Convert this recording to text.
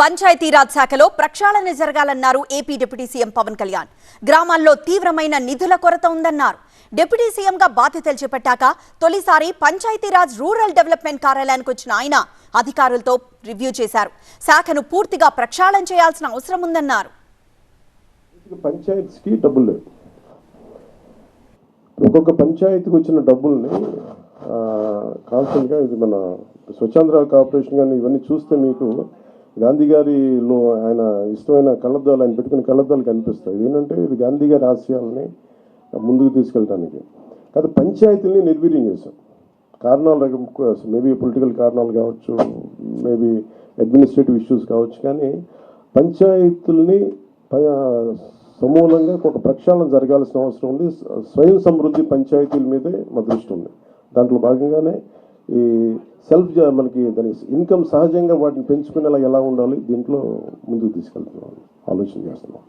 పంచాయతీరాజ్ శాఖలో ప్రక్షాళన జరగాలన్నారు AP deputy CM Pawan Kalyan. గ్రామాల్లో తీవ్రమైన నిధుల కొరత ఉందన్నారు. డిప్యూటీ సీఎంగా బాధ్యతలు చేపట్టాక తొలిసారి పంచాయతీరాజ్ రూరల్ డెవలప్మెంట్ కార్యాలయానికి వచ్చిన ఆయన అధికారులతో రివ్యూ చేశారు. శాఖను పూర్తిగా ప్రక్షాళన చేయాల్సిన అవసరం ఉందన్నారు. పంచాయత్స్కి డబ్బులు ఒక్కొక్క పంచాయతీకి వచ్చిన డబ్బుల్ని కాన్స్టెంట్గా ఇది మన స్వచ్ఛాంధ్ర కార్పొరేషన్ కానీ ఇవన్నీ చూస్తే మీకు గాంధీ గారిలో ఆయన ఇష్టమైన కళ్ళద్దాలు ఆయన పెట్టుకుని కళ్ళద్దాలు కనిపిస్తాయి. ఏంటంటే ఇది గాంధీ గారి ఆశయాలని ముందుకు తీసుకెళ్ళడానికి కాదు పంచాయతీల్ని నిర్వీర్యం చేశాం. కారణాలు మేబీ పొలిటికల్ కారణాలు కావచ్చు మేబీ అడ్మినిస్ట్రేటివ్ ఇష్యూస్ కావచ్చు కానీ పంచాయతీల్ని ప- సమూలంగా ఒక ప్రక్షాళన జరగాల్సిన అవసరం ఉంది. స్వయం సమృద్ధి పంచాయతీల మీదే మా దృష్టి ఉంది. దాంట్లో భాగంగానే ఈ సెల్ఫ్ మనకి దాని ఇన్కమ్ సహజంగా వాటిని పెంచుకునేలా ఎలా ఉండాలి దీంట్లో ముందుకు తీసుకెళ్తున్నాం ఆలోచన చేస్తున్నాం.